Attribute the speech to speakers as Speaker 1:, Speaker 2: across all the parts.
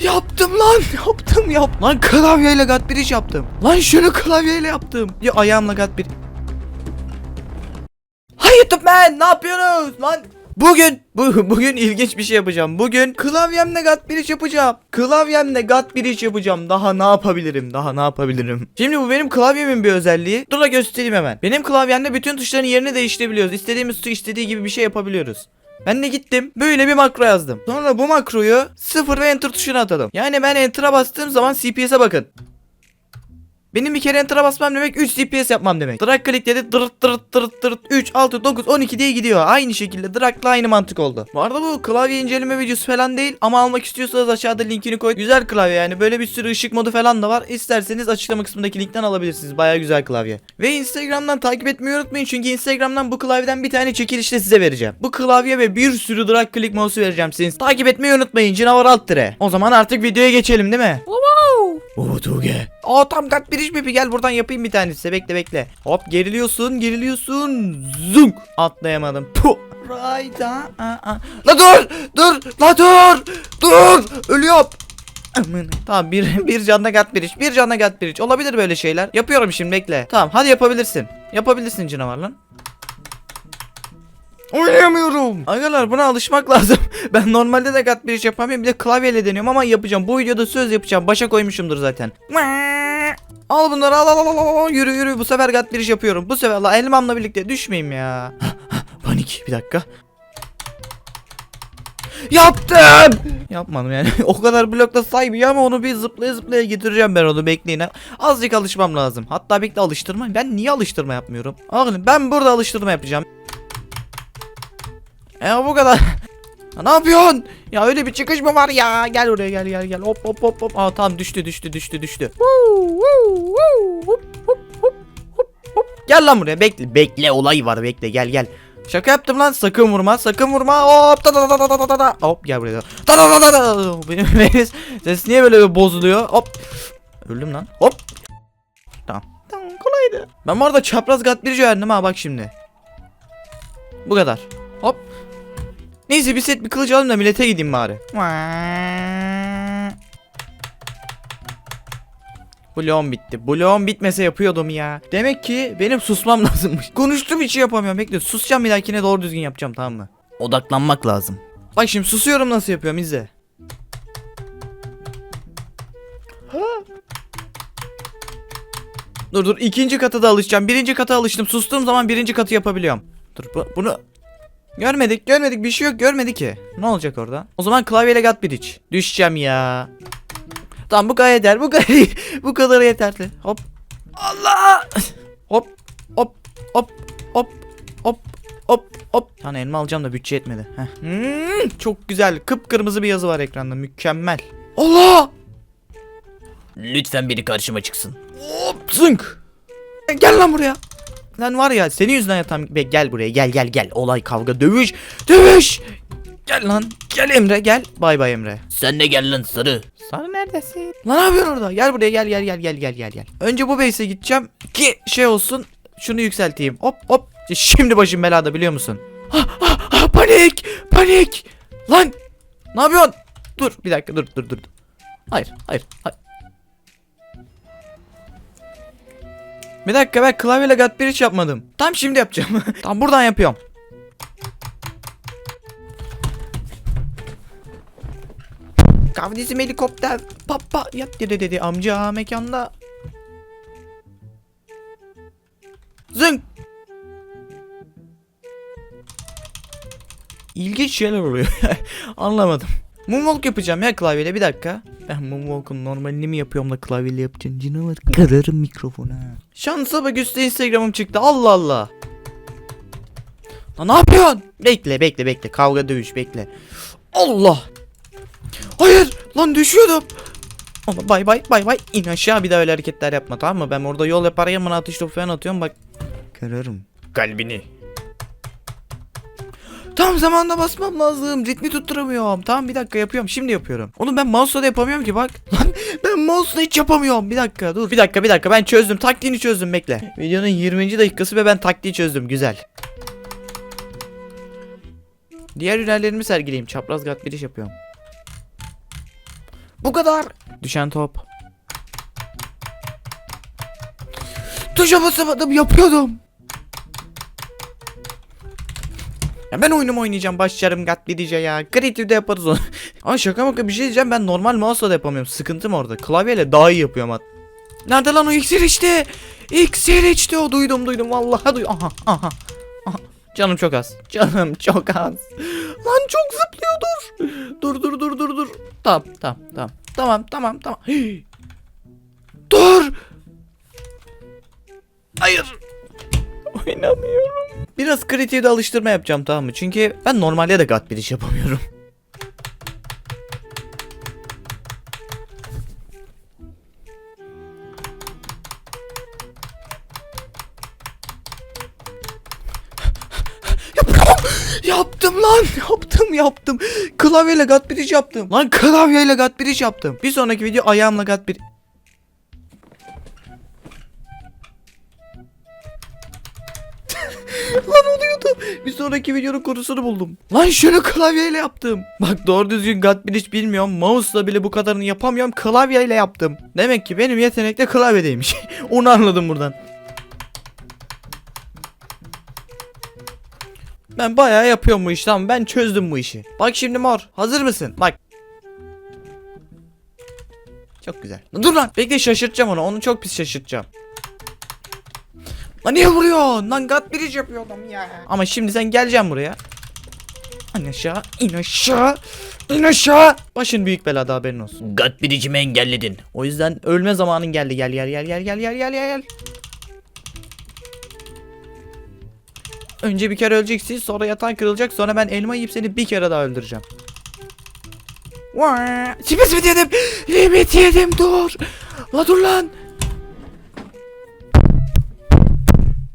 Speaker 1: Yaptım lan yaptım yap. Lan klavyeyle gat bir iş yaptım. Lan şunu klavyeyle yaptım. Ya ayağımla gat bir. Hay YouTube man ne yapıyorsunuz lan? Bugün bu, bugün ilginç bir şey yapacağım. Bugün klavyemle gat bir iş yapacağım. Klavyemle gat bir iş yapacağım. Daha ne yapabilirim? Daha ne yapabilirim? Şimdi bu benim klavyemin bir özelliği. Dur da göstereyim hemen. Benim klavyemde bütün tuşların yerini değiştirebiliyoruz. İstediğimiz tuş istediği gibi bir şey yapabiliyoruz. Ben de gittim böyle bir makro yazdım. Sonra bu makroyu 0 ve enter tuşuna atadım. Yani ben enter'a bastığım zaman CPS'e bakın. Benim bir kere enter'a basmam demek 3 CPS yapmam demek. Drag click dedi dırt dırt dırt dırt 3 6 9 12 diye gidiyor. Aynı şekilde drag'la aynı mantık oldu. Bu arada bu klavye inceleme videosu falan değil ama almak istiyorsanız aşağıda linkini koy. Güzel klavye yani böyle bir sürü ışık modu falan da var. İsterseniz açıklama kısmındaki linkten alabilirsiniz. Baya güzel klavye. Ve Instagram'dan takip etmeyi unutmayın çünkü Instagram'dan bu klavyeden bir tane çekilişte size vereceğim. Bu klavye ve bir sürü drag click mouse'u vereceğim size. Takip etmeyi unutmayın. Canavar alt tire. O zaman artık videoya geçelim değil mi? Oo Tuğge. Aa tam kat bir iş pipi gel buradan yapayım bir tanesi. Bekle bekle. Hop geriliyorsun geriliyorsun. Zunk. Atlayamadım. Puh. Ha, ha, ha. La dur dur la dur dur ölüyorum. Aman. Tamam bir, bir canla gat bir iç bir canla gat bir iç olabilir böyle şeyler yapıyorum şimdi bekle tamam hadi yapabilirsin yapabilirsin canavar lan Oynayamıyorum. Arkadaşlar buna alışmak lazım. ben normalde de gat bir iş yapamıyorum. Bir de klavyeyle deniyorum ama yapacağım. Bu videoda söz yapacağım. Başa koymuşumdur zaten. Al bunları al al al al, al. Yürü yürü bu sefer gat bir iş yapıyorum. Bu sefer la elmamla birlikte düşmeyeyim ya. Panik bir dakika. Yaptım. Yapmadım yani. o kadar blokta saymıyor ama onu bir zıplaya zıplaya getireceğim ben onu bekleyin. Azıcık alışmam lazım. Hatta bekle alıştırma. Ben niye alıştırma yapmıyorum? Oğlum ben burada alıştırma yapacağım. Ya bu kadar. Ya ne yapıyorsun? Ya öyle bir çıkış mı var ya? Gel oraya gel gel gel. Hop hop hop hop. Aa tamam düştü düştü düştü düştü. Gel lan buraya bekle. Bekle olay var bekle gel gel. Şaka yaptım lan sakın vurma sakın vurma hop da da da da da da da hop gel buraya da da da da da benim benim ses niye böyle bozuluyor hop öldüm lan hop tamam tamam kolaydı ben bu arada çapraz gat bir öğrendim ha bak şimdi bu kadar hop Neyse bir set bir kılıç alayım da millete gideyim bari. Bloğum bitti. Bloğum bitmese yapıyordum ya. Demek ki benim susmam lazımmış. Konuştuğum için yapamıyorum. Bekle susacağım bir dahakine doğru düzgün yapacağım tamam mı? Odaklanmak lazım. Bak şimdi susuyorum nasıl yapıyorum izle. Dur dur ikinci katı da alışacağım. Birinci kata alıştım. Sustuğum zaman birinci katı yapabiliyorum. Dur bu, bunu Görmedik görmedik bir şey yok görmedi ki. Ne olacak orada? O zaman klavyeyle gat bir iç. Düşeceğim ya. Tamam bu kadar yeter bu kadar bu kadar yeterli. Hop. Allah. Hop hop hop hop hop hop hop. Hani elma alacağım da bütçe yetmedi. Heh. Hmm, çok güzel kıpkırmızı bir yazı var ekranda mükemmel. Allah.
Speaker 2: Lütfen biri karşıma çıksın.
Speaker 1: Hop zınk. Gel lan buraya. Lan var ya senin yüzünden yatan Be, gel buraya gel gel gel. Olay kavga dövüş. Dövüş! Gel lan. Gel Emre gel. Bay bay Emre.
Speaker 2: Sen de gel lan sarı.
Speaker 1: Sana neredesin? Lan ne yapıyorsun orada? Gel buraya gel gel gel gel gel gel gel. Önce bu base'e gideceğim ki şey olsun şunu yükselteyim. Hop hop. Şimdi başım belada biliyor musun? Ah, ah, ah, panik panik. Lan ne yapıyorsun? Dur bir dakika dur dur dur. Hayır hayır hayır Bir dakika ben klavyeyle gat bir hiç yapmadım. Tam şimdi yapacağım. Tam buradan yapıyorum. Kavdizim helikopter. Papa yat dedi dedi amca mekanda. Zınk. İlginç şeyler oluyor. Anlamadım. Moonwalk yapacağım ya klavyeyle bir dakika. Ben Moonwalk'un normalini mi yapıyorum da klavyeyle yapacağım canavar kırarım mikrofonu ha. Şansa bak üstte Instagram'ım çıktı Allah Allah. Lan ne yapıyorsun? Bekle bekle bekle kavga dövüş bekle. Allah. Hayır lan düşüyordum. Ama bay bay bay bay in aşağı bir daha öyle hareketler yapma tamam mı? Ben orada yol yaparken bana atış topu falan atıyorum bak. Kırarım.
Speaker 2: Kalbini.
Speaker 1: Tam zamanda basmam lazım. Ritmi tutturamıyorum. Tamam bir dakika yapıyorum. Şimdi yapıyorum. Oğlum ben mouse'la da yapamıyorum ki bak. Lan ben mouse'la hiç yapamıyorum. Bir dakika dur. Bir dakika bir dakika ben çözdüm. Taktiğini çözdüm bekle. Videonun 20. dakikası ve ben taktiği çözdüm. Güzel. Diğer hünerlerimi sergileyeyim. Çapraz gat bir iş yapıyorum. Bu kadar. Düşen top. Tuşa basamadım yapıyordum. Ya ben oyunumu oynayacağım başlarım gat bir ya. Creative'de yaparız onu. Ama şaka maka bir şey diyeceğim ben normal mouse'la da yapamıyorum. Sıkıntım orada. Klavyeyle daha iyi yapıyorum hat. Nerede lan o iksir içti? İksir içti o duydum duydum vallahi duydum. Aha aha. aha. Canım çok az. Canım çok az. Lan çok zıplıyor dur. Dur dur dur dur dur. Tamam tamam tamam. Tamam tamam tamam. Hii. Dur. Hayır. Oynamıyorum. Biraz kritiğe de alıştırma yapacağım tamam mı? Çünkü ben normalde de gat bir iş yapamıyorum. Yaptım lan. Yaptım yaptım. Klavyeyle gat iş yaptım. Lan klavyeyle gat iş yaptım. Bir sonraki video ayağımla gat bir Bir sonraki videonun konusunu buldum. Lan şunu klavyeyle yaptım. Bak doğru düzgün bir iş bilmiyorum. Mouse'la bile bu kadarını yapamıyorum. Klavyeyle yaptım. Demek ki benim yetenek de klavyedeymiş. Onu anladım buradan. Ben bayağı yapıyorum bu işi tamam ben çözdüm bu işi. Bak şimdi mor hazır mısın? Bak. Çok güzel. Dur lan bekle şaşırtacağım onu onu çok pis şaşırtacağım. Lan niye vuruyorsun? Lan God bridge yapıyordum ya. Ama şimdi sen geleceksin buraya. İn aşağı, in aşağı, in aşağı. Başın büyük belada haberin olsun.
Speaker 2: God bridge'imi engelledin.
Speaker 1: O yüzden ölme zamanın geldi. Gel gel gel gel gel gel gel gel. gel. Önce bir kere öleceksin sonra yatan kırılacak sonra ben elma yiyip seni bir kere daha öldüreceğim. Çipis mi yedim? Limit yedim dur. La dur lan.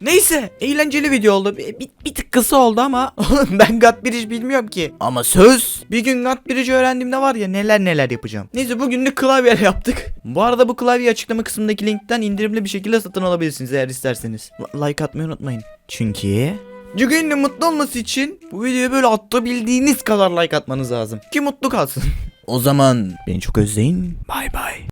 Speaker 1: Neyse eğlenceli video oldu. Bir, bir, bir tık kısa oldu ama ben God Bridge bilmiyorum ki. Ama söz bir gün God Bridge öğrendiğimde var ya neler neler yapacağım. Neyse bugünlük klavyeyle yaptık. Bu arada bu klavye açıklama kısmındaki linkten indirimli bir şekilde satın alabilirsiniz eğer isterseniz. Like atmayı unutmayın. Çünkü Cüge'nin mutlu olması için bu videoya böyle atabildiğiniz kadar like atmanız lazım. Ki mutlu kalsın. o zaman beni çok özleyin. Bay bay.